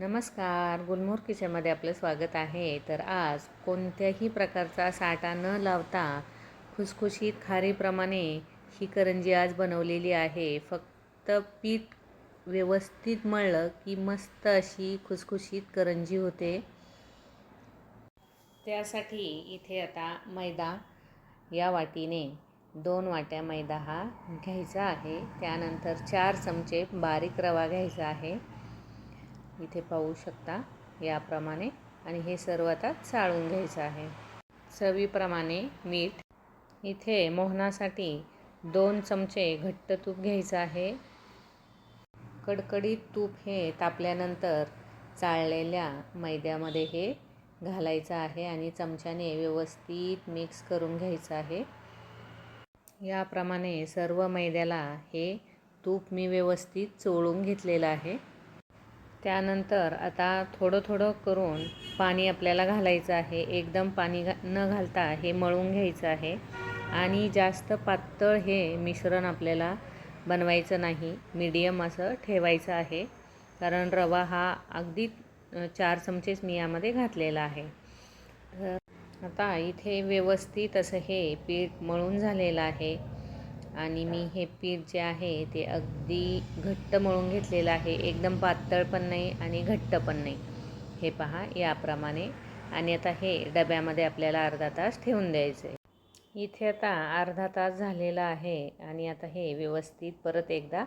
नमस्कार. गुलमोर किचनमध्ये आपलं स्वागत आहे. तर आज कोणत्याही प्रकारचा साठा न लावता खुसखुशीत खारीप्रमाणे ही करंजी आज बनवलेली आहे. फक्त पीठ व्यवस्थित मळलं की मस्त अशी खुसखुशीत करंजी होते. त्यासाठी इथे आता मैदा या वाटीने दोन वाट्या मैदा हा घ्यायचा आहे. त्यानंतर चार चमचे बारीक रवा घ्यायचा आहे. इथे पाहू शकता याप्रमाणे. आणि हे सर्व आता चाळून घ्यायचं आहे. चवीप्रमाणे मीठ. इथे मोहनासाठी दोन चमचे घट्ट तूप घ्यायचं आहे. कडकडीत तूप हे तापल्यानंतर चाळलेल्या मैद्यामध्ये हे घालायचं आहे आणि चमच्याने व्यवस्थित मिक्स करून घ्यायचं आहे. याप्रमाणे सर्व मैद्याला हे तूप मी व्यवस्थित चोळून घेतलेलं आहे. त्यानंतर आता थोडं थोडं करून पाणी आपल्याला घालायचं आहे. एकदम पाणी घा न घालता हे मळून घ्यायचं आहे. आणि जास्त पातळ हे मिश्रण आपल्याला बनवायचं नाही. मीडियम असं ठेवायचं आहे. कारण रवा हा अगदी चार चमचेच मी यामध्ये घातलेला आहे. आता इथे व्यवस्थित असं हे पीठ मळून झालेलं आहे. आणि मी हे पीठ जे आहे ते अगदी घट्ट मळून घेतलेलं आहे. एकदम पातळ पण नाही आणि घट्ट पण नाही. हे पहा याप्रमाणे. आणि आता हे डब्यामध्ये आपल्याला अर्धा तास ठेवून द्यायचं आहे इथे आता अर्धा तास झालेला आहे आणि आता हे व्यवस्थित परत एकदा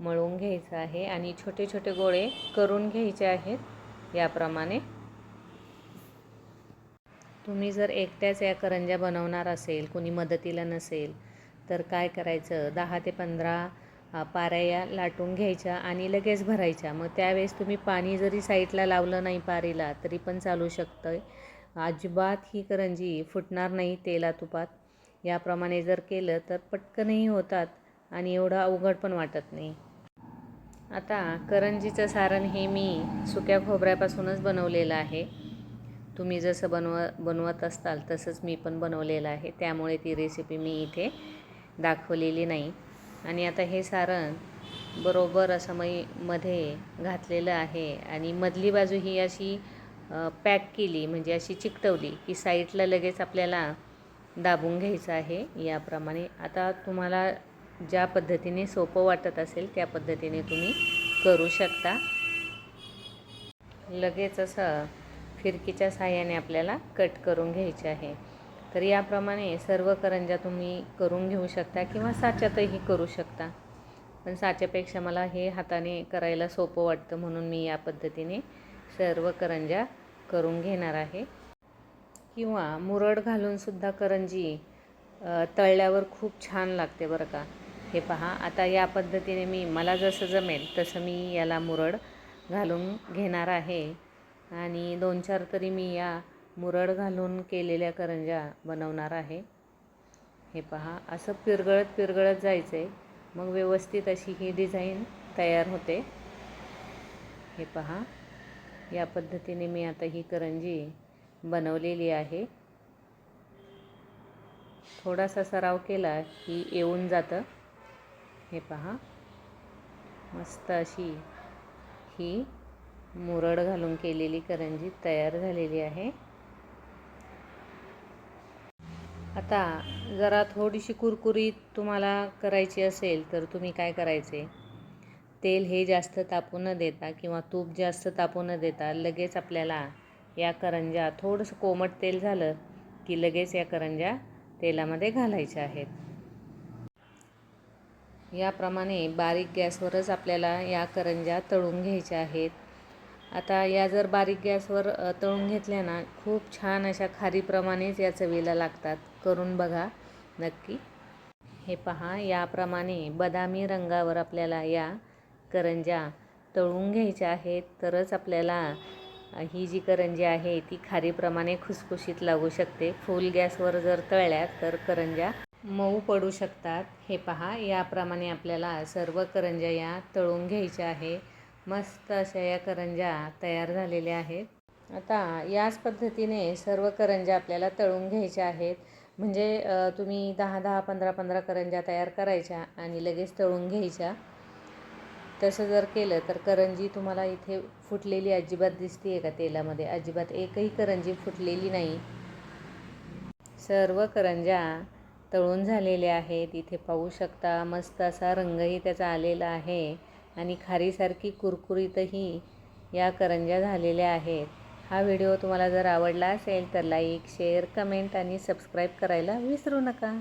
मळून घ्यायचं आहे आणि छोटे छोटे गोळे करून घ्यायचे आहेत याप्रमाणे. तुम्ही जर एकट्याच या करंज्या बनवणार असेल कोणी मदतीला नसेल तर काय करायचं? दहा ते पंधरा पाऱ्या लाटून घ्यायच्या आणि लगेच भरायच्या. मग त्यावेळेस तुम्ही पाणी जरी साईडला लावलं नाही पारीला तरी पण चालू शकतं अजिबात ही करंजी फुटणार नाही तेला तुपात याप्रमाणे जर केलं तर पटकनही होतात आणि एवढं अवघड पण वाटत नाही. आता करंजीचं सारण हे मी सुक्या खोबऱ्यापासूनच बनवलेलं आहे. तुम्ही जसं बनव बनवत असताल तसंच मी पण बनवलेलं आहे. त्यामुळे ती रेसिपी मी इथे दाखवलेली नाही. आणि आता हे सारण बरोबर असं मी मध्ये घातलेलं आहे आणि मधली बाजू ही अशी पॅक केली म्हणजे अशी चिकटवली की साईडला लगेच आपल्याला दाबून घ्यायचं आहे याप्रमाणे. आता तुम्हाला ज्या पद्धतीने सोपं वाटत असेल त्या पद्धतीने तुम्ही करू शकता. लगेच असं फिरकीच्या साह्याने आपल्याला कट करून घ्यायचे आहे. तर याप्रमाणे सर्व करंज्या तुम्ही करून घेऊ शकता किंवा साच्यातही करू शकता. पण साच्यापेक्षा मला हे हाताने करायला सोपं वाटतं म्हणून मी या पद्धतीने सर्व करंज्या करून घेणार आहे. किंवा मुरड घालूनसुद्धा करंजी तळल्यावर खूप छान लागते बरं का. हे पहा आता या पद्धतीने मी मला जसं जमेल तसं मी याला मुरड घालून घेणार आहे. आणि दोन चार तरी मी या मुरड घालून केलेल्या करंज्या बनवणार आहे. हे पहा असं पिरगळत पिरगळत जायचं आहे मग व्यवस्थित अशी ही डिझाईन तयार होते. हे पहा या पद्धतीने मी आता ही करंजी बनवलेली आहे. थोडासा सराव केला की येऊन जातं. हे पहा मस्त अशी ही मुरड घालून केलेली करंजी तयार झालेली आहे. आता जरा थोडीशी कुरकुरीत तुम्हाला करायची असेल तर तुम्ही काय करायचे? तेल हे जास्त तापू न देता किंवा तूप जास्त तापू न देता लगेच आपल्याला या करंज्या थोडंसं कोमट तेल झालं की लगेच या करंज्या तेलामध्ये घालायच्या आहेत. याप्रमाणे बारीक गॅसवरच आपल्याला या करंज्या तळून घ्यायच्या आहेत. आता या जर बारीक गॅसवर तळून घेतल्या ना खूप छान अशा खारीप्रमाणेच या चवीला लागतात. करून बघा नक्की. हे पहा याप्रमाणे बदामी रंगावर आपल्याला या करंज्या तळून घ्यायच्या आहेत. तरच आपल्याला ही जी करंजी आहे ती खारीप्रमाणे खुसखुशीत लागू शकते. फुल गॅसवर जर तळल्या तर करंज्या मऊ पडू शकतात. हे पहा याप्रमाणे आपल्याला सर्व करंज्या या तळून घ्यायच्या आहे. मस्त अशा या करंज्या तयार झालेल्या आहेत. आता याच पद्धतीने सर्व करंज्या आपल्याला तळून घ्यायच्या आहेत. म्हणजे तुम्ही दहा दहा पंधरा पंधरा करंज्या तयार करायच्या आणि लगेच तळून घ्यायच्या. तसं जर केलं तर करंजी तुम्हाला इथे फुटलेली अजिबात दिसते आहे का तेलामध्ये? अजिबात एकही करंजी फुटलेली नाही. सर्व करंज्या तळून झालेल्या आहेत. इथे पाहू शकता मस्त असा रंगही त्याचा आलेला आहे. आणि खारीसारखी कुरकुरीतही या करंज्या झालेल्या आहेत. हा व्हिडिओ तुम्हाला जर आवडला असेल तर लाईक शेअर कमेंट आणि सबस्क्राईब करायला विसरू नका.